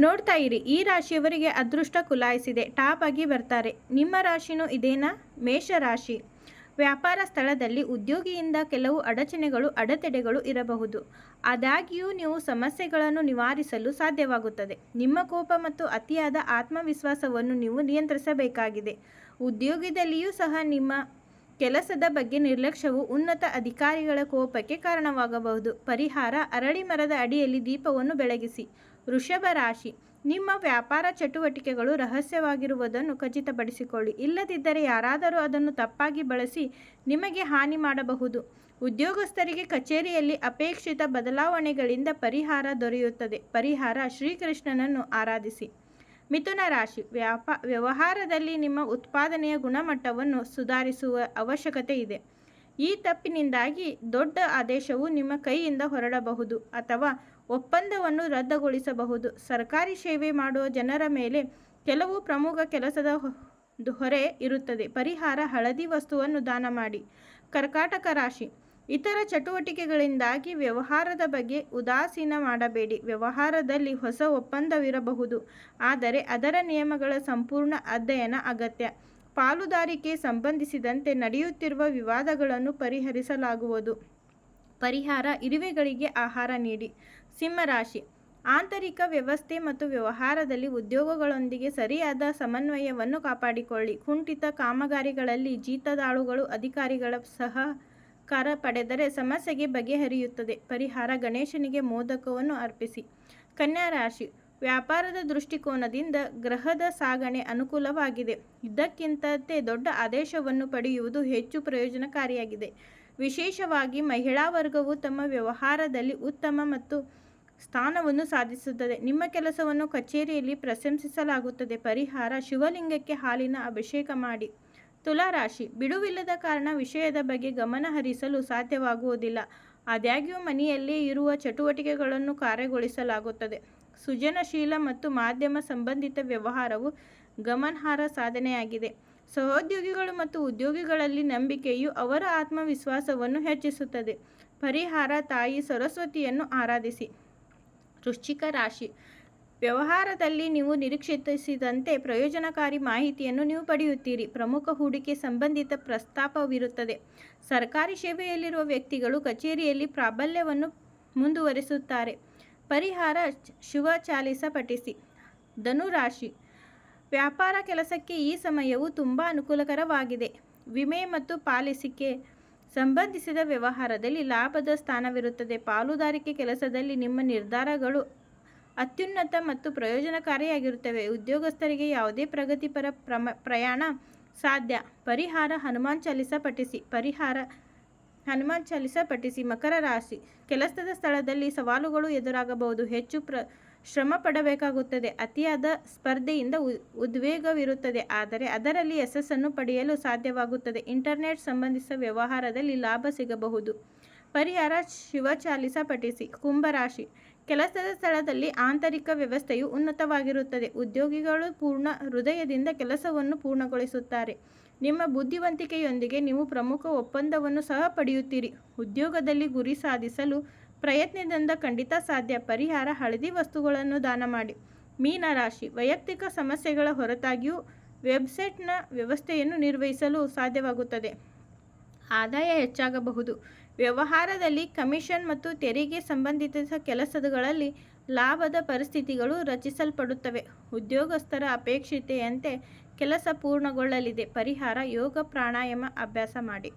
ನೋಡ್ತಾ ಇರಿ, ಈ ರಾಶಿಯವರಿಗೆ ಅದೃಷ್ಟ ಕುಲಾಯಿಸಿದೆ. ಟಾಪ್ ಆಗಿ ಬರ್ತಾರೆ. ನಿಮ್ಮ ರಾಶಿನೂ ಇದೇನಾ? ಮೇಷ ರಾಶಿ. ವ್ಯಾಪಾರ ಸ್ಥಳದಲ್ಲಿ ಉದ್ಯೋಗಿಯಿಂದ ಕೆಲವು ಅಡಚಣೆಗಳು, ಅಡೆತಡೆಗಳು ಇರಬಹುದು. ಆದಾಗ್ಯೂ ನೀವು ಸಮಸ್ಯೆಗಳನ್ನು ನಿವಾರಿಸಲು ಸಾಧ್ಯವಾಗುತ್ತದೆ. ನಿಮ್ಮ ಕೋಪ ಮತ್ತು ಅತಿಯಾದ ಆತ್ಮವಿಶ್ವಾಸವನ್ನು ನೀವು ನಿಯಂತ್ರಿಸಬೇಕಾಗಿದೆ. ಉದ್ಯೋಗದಲ್ಲಿಯೂ ಸಹ ನಿಮ್ಮ ಕೆಲಸದ ಬಗ್ಗೆ ನಿರ್ಲಕ್ಷ್ಯವು ಉನ್ನತ ಅಧಿಕಾರಿಗಳ ಕೋಪಕ್ಕೆ ಕಾರಣವಾಗಬಹುದು. ಪರಿಹಾರ, ಅರಳಿ ಮರದ ಅಡಿಯಲ್ಲಿ ದೀಪವನ್ನು ಬೆಳಗಿಸಿ. ವೃಷಭ ರಾಶಿ. ನಿಮ್ಮ ವ್ಯಾಪಾರ ಚಟುವಟಿಕೆಗಳು ರಹಸ್ಯವಾಗಿರುವುದನ್ನು ಖಚಿತಪಡಿಸಿಕೊಳ್ಳಿ. ಇಲ್ಲದಿದ್ದರೆ ಯಾರಾದರೂ ಅದನ್ನು ತಪ್ಪಾಗಿ ಬಳಸಿ ನಿಮಗೆ ಹಾನಿ ಮಾಡಬಹುದು. ಉದ್ಯೋಗಸ್ಥರಿಗೆ ಕಚೇರಿಯಲ್ಲಿ ಅಪೇಕ್ಷಿತ ಬದಲಾವಣೆಗಳಿಂದ ಪರಿಹಾರ ದೊರೆಯುತ್ತದೆ. ಪರಿಹಾರ ಶ್ರೀಕೃಷ್ಣನನ್ನು ಆರಾಧಿಸಿ. ಮಿಥುನ ರಾಶಿ. ವ್ಯಾಪ, ವ್ಯವಹಾರದಲ್ಲಿ ನಿಮ್ಮ ಉತ್ಪಾದನೆಯ ಗುಣಮಟ್ಟವನ್ನು ಸುಧಾರಿಸುವ ಅವಶ್ಯಕತೆ ಇದೆ. ಈ ತಪ್ಪಿನಿಂದಾಗಿ ದೊಡ್ಡ ಆದೇಶವು ನಿಮ್ಮ ಕೈಯಿಂದ ಹೊರಡಬಹುದು ಅಥವಾ ಒಪ್ಪಂದವನ್ನು ರದ್ದುಗೊಳಿಸಬಹುದು. ಸರ್ಕಾರಿ ಸೇವೆ ಮಾಡುವ ಜನರ ಮೇಲೆ ಕೆಲವು ಪ್ರಮುಖ ಕೆಲಸದ ಹೊರೆ ಇರುತ್ತದೆ. ಪರಿಹಾರ, ಹಳದಿ ವಸ್ತುವನ್ನು ದಾನ ಮಾಡಿ. ಕರ್ಕಾಟಕ ರಾಶಿ. ಇತರ ಚಟುವಟಿಕೆಗಳಿಂದಾಗಿ ವ್ಯವಹಾರದ ಬಗ್ಗೆ ಉದಾಸೀನ ಮಾಡಬೇಡಿ. ವ್ಯವಹಾರದಲ್ಲಿ ಹೊಸ ಒಪ್ಪಂದವಿರಬಹುದು. ಆದರೆ ಅದರ ನಿಯಮಗಳ ಸಂಪೂರ್ಣ ಅಧ್ಯಯನ ಅಗತ್ಯ. ಪಾಲುದಾರಿಕೆ ಸಂಬಂಧಿಸಿದಂತೆ ನಡೆಯುತ್ತಿರುವ ವಿವಾದಗಳನ್ನು ಪರಿಹರಿಸಲಾಗುವುದು. ಪರಿಹಾರ, ಇರುವೆಗಳಿಗೆ ಆಹಾರ ನೀಡಿ. ಸಿಂಹರಾಶಿ ಆಂತರಿಕ ವ್ಯವಸ್ಥೆ ಮತ್ತು ವ್ಯವಹಾರದಲ್ಲಿ ಉದ್ಯೋಗಗಳೊಂದಿಗೆ ಸರಿಯಾದ ಸಮನ್ವಯವನ್ನು ಕಾಪಾಡಿಕೊಳ್ಳಿ. ಕುಂಠಿತ ಕಾಮಗಾರಿಗಳಲ್ಲಿ ಜೀತದಾಳುಗಳು ಅಧಿಕಾರಿಗಳ ಸಹಕಾರ ಪಡೆದರೆ ಸಮಸ್ಯೆಗೆ ಬಗೆಹರಿಯುತ್ತದೆ. ಪರಿಹಾರ ಗಣೇಶನಿಗೆ ಮೋದಕವನ್ನು ಅರ್ಪಿಸಿ. ಕನ್ಯಾ ರಾಶಿ. ವ್ಯಾಪಾರದ ದೃಷ್ಟಿಕೋನದಿಂದ ಗ್ರಹದ ಸಾಗಣೆ ಅನುಕೂಲವಾಗಿದೆ. ಇದಕ್ಕಿಂತ ದೊಡ್ಡ ಆದೇಶವನ್ನು ಪಡೆಯುವುದು ಹೆಚ್ಚು ಪ್ರಯೋಜನಕಾರಿಯಾಗಿದೆ. ವಿಶೇಷವಾಗಿ ಮಹಿಳಾ ವರ್ಗವು ತಮ್ಮ ವ್ಯವಹಾರದಲ್ಲಿ ಉತ್ತಮ ಮತ್ತು ಸ್ಥಾನವನ್ನು ಸಾಧಿಸುತ್ತದೆ. ನಿಮ್ಮ ಕೆಲಸವನ್ನು ಕಚೇರಿಯಲ್ಲಿ ಪ್ರಶಂಸಿಸಲಾಗುತ್ತದೆ. ಪರಿಹಾರ, ಶಿವಲಿಂಗಕ್ಕೆ ಹಾಲಿನ ಅಭಿಷೇಕ ಮಾಡಿ. ತುಲಾರಾಶಿ, ಬಿಡುವಿಲ್ಲದ ಕಾರಣ ವಿಷಯದ ಬಗ್ಗೆ ಗಮನ ಹರಿಸಲು ಸಾಧ್ಯವಾಗುವುದಿಲ್ಲ. ಆದಾಗ್ಯೂ, ಮನೆಯಲ್ಲೇ ಇರುವ ಚಟುವಟಿಕೆಗಳನ್ನು ಕಾರ್ಯಗೊಳಿಸಲಾಗುತ್ತದೆ ಸೃಜನಶೀಲ ಮತ್ತು ಮಾಧ್ಯಮ ಸಂಬಂಧಿತ ವ್ಯವಹಾರವು ಗಮನಾರ್ಹ ಸಾಧನೆಯಾಗಿದೆ. ಸಹೋದ್ಯೋಗಿಗಳು ಮತ್ತು ಉದ್ಯೋಗಿಗಳಲ್ಲಿ ನಂಬಿಕೆಯು ಅವರ ಆತ್ಮವಿಶ್ವಾಸವನ್ನು ಹೆಚ್ಚಿಸುತ್ತದೆ. ಪರಿಹಾರ, ತಾಯಿ ಸರಸ್ವತಿಯನ್ನು ಆರಾಧಿಸಿ. ವೃಶ್ಚಿಕ ರಾಶಿ. ವ್ಯವಹಾರದಲ್ಲಿ ನೀವು ನಿರೀಕ್ಷಿಸಿದಂತೆ ಪ್ರಯೋಜನಕಾರಿ ಮಾಹಿತಿಯನ್ನು ನೀವು ಪಡೆಯುತ್ತೀರಿ. ಪ್ರಮುಖ ಹೂಡಿಕೆ ಸಂಬಂಧಿತ ಪ್ರಸ್ತಾಪವಿರುತ್ತದೆ. ಸರ್ಕಾರಿ ಸೇವೆಯಲ್ಲಿರುವ ವ್ಯಕ್ತಿಗಳು ಕಚೇರಿಯಲ್ಲಿ ಪ್ರಾಬಲ್ಯವನ್ನು ಮುಂದುವರಿಸುತ್ತಾರೆ. ಪರಿಹಾರ ಶುಭ ಚಾಲಿಸ ಪಠಿಸಿ. ಧನುರಾಶಿ ವ್ಯಾಪಾರ ಕೆಲಸಕ್ಕೆ ಈ ಸಮಯವು ತುಂಬ ಅನುಕೂಲಕರವಾಗಿದೆ. ವಿಮೆ ಮತ್ತು ಪಾಲಿಸಿಕೆ ಸಂಬಂಧಿಸಿದ ವ್ಯವಹಾರದಲ್ಲಿ ಲಾಭದ ಸ್ಥಾನವಿರುತ್ತದೆ. ಪಾಲುದಾರಿಕೆ ಕೆಲಸದಲ್ಲಿ ನಿಮ್ಮ ನಿರ್ಧಾರಗಳು ಅತ್ಯುನ್ನತ ಮತ್ತು ಪ್ರಯೋಜನಕಾರಿಯಾಗಿರುತ್ತವೆ. ಉದ್ಯೋಗಸ್ಥರಿಗೆ ಯಾವುದೇ ಪ್ರಗತಿಪರ ಪ್ರಮ, ಪ್ರಯಾಣ ಸಾಧ್ಯ. ಪರಿಹಾರ ಹನುಮಾನ್ ಚಾಲಿಸ ಪಠಿಸಿ. ಪರಿಹಾರ ಹನುಮಾನ್ ಚಾಲಿಸ ಪಠಿಸಿ. ಮಕರ ರಾಶಿ. ಕೆಲಸದ ಸ್ಥಳದಲ್ಲಿ ಸವಾಲುಗಳು ಎದುರಾಗಬಹುದು. ಹೆಚ್ಚು ಪ್ರ ಶ್ರಮ ಪಡಬೇಕಾಗುತ್ತದೆ ಅತಿಯಾದ ಸ್ಪರ್ಧೆಯಿಂದ ಉದ್ವೇಗವಿರುತ್ತದೆ. ಆದರೆ ಅದರಲ್ಲಿ ಯಶಸ್ಸನ್ನು ಪಡೆಯಲು ಸಾಧ್ಯವಾಗುತ್ತದೆ. ಇಂಟರ್ನೆಟ್ ಸಂಬಂಧಿಸಿದ ವ್ಯವಹಾರದಲ್ಲಿ ಲಾಭ ಸಿಗಬಹುದು. ಪರಿಹಾರ ಶಿವಚಾಲಿಸ ಪಠಿಸಿ. ಕುಂಭರಾಶಿ ಕೆಲಸದ ಸ್ಥಳದಲ್ಲಿ ಆಂತರಿಕ ವ್ಯವಸ್ಥೆಯು ಉನ್ನತವಾಗಿರುತ್ತದೆ. ಉದ್ಯೋಗಿಗಳು ಪೂರ್ಣ ಹೃದಯದಿಂದ ಕೆಲಸವನ್ನು ಪೂರ್ಣಗೊಳಿಸುತ್ತಾರೆ. ನಿಮ್ಮ ಬುದ್ಧಿವಂತಿಕೆಯೊಂದಿಗೆ ನೀವು ಪ್ರಮುಖ ಒಪ್ಪಂದವನ್ನು ಸಹ ಪಡೆಯುತ್ತೀರಿ. ಉದ್ಯೋಗದಲ್ಲಿ ಗುರಿ ಸಾಧಿಸಲು ಪ್ರಯತ್ನದಿಂದ ಖಂಡಿತ ಸಾಧ್ಯ. ಪರಿಹಾರ, ಹಳದಿ ವಸ್ತುಗಳನ್ನು ದಾನ ಮಾಡಿ. ಮೀನ ರಾಶಿ ವೈಯಕ್ತಿಕ ಸಮಸ್ಯೆಗಳ ಹೊರತಾಗಿಯೂ ವೆಬ್ಸೈಟ್ನ ವ್ಯವಸ್ಥೆಯನ್ನು ನಿರ್ವಹಿಸಲು ಸಾಧ್ಯವಾಗುತ್ತದೆ. ಆದಾಯ ಹೆಚ್ಚಾಗಬಹುದು. ವ್ಯವಹಾರದಲ್ಲಿ ಕಮಿಷನ್ ಮತ್ತು ತೆರಿಗೆ ಸಂಬಂಧಿತ ಕೆಲಸಗಳಲ್ಲಿ ಲಾಭದ ಪರಿಸ್ಥಿತಿಗಳು ರಚಿಸಲ್ಪಡುತ್ತವೆ. ಉದ್ಯೋಗಸ್ಥರ ಅಪೇಕ್ಷತೆಯಂತೆ ಕೆಲಸ ಪೂರ್ಣಗೊಳ್ಳಲಿದೆ. ಪರಿಹಾರ, ಯೋಗ, ಪ್ರಾಣಾಯಾಮ, ಅಭ್ಯಾಸ ಮಾಡಿ.